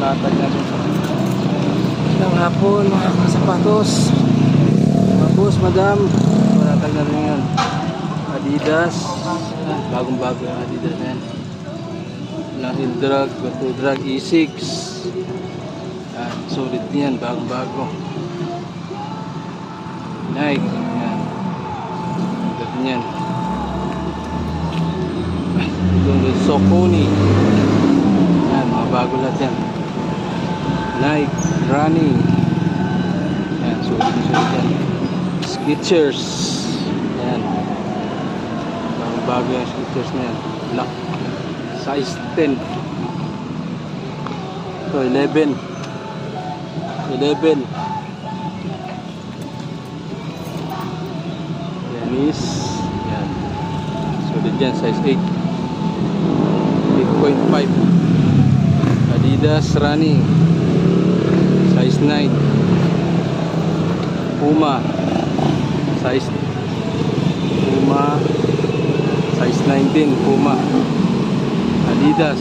latag na rin. Ng hapon, mga sapatos. Mga boss, madam. Malatag na rin yan. Adidas. Yan, bagong-bago yung Adidas na yan. Latin drag, bato drag E6. Yan, solid yan, bagong-bago. Nike. Yan. Ganda yan. Doon yung Soconi. Yan, mga bago lahat yan. Nike, running. Yan, sulit sulit yan. Skechers. Yan. Mga bago yung Skechers na yan. Black. Size 10. Ito, 11. 11. Yan is. Yan. Sulit size 8. 8.5 Adidas running size 9 Puma. Size Puma. Size 19 Puma. Adidas.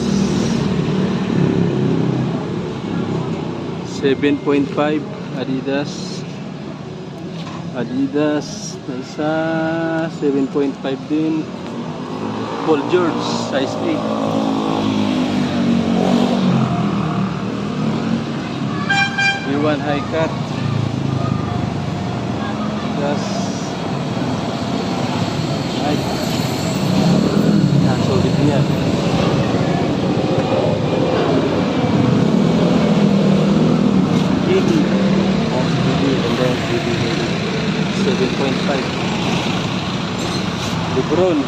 7.5 Adidas. Adidas na isa 7.5 din. Paul George size 8 B1 high cut. Gas Ay din yan. BB Oh, BB and then BB 7.5 Lebron.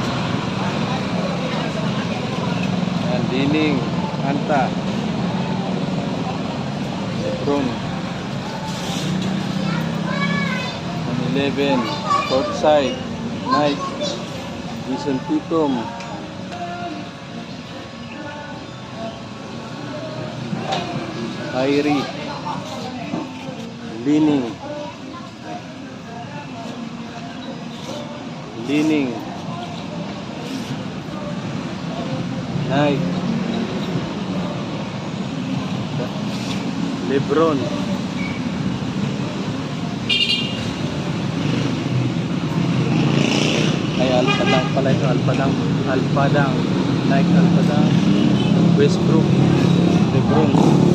Yan, Dining Anta. Lebron 11 Courtside Nike Vision Pitom. Kyrie Lining. Lining. Nike Lebron ay Alpadang pala ito Alpadang Alpadang Nike Alpadang Westbrook Lebron Easy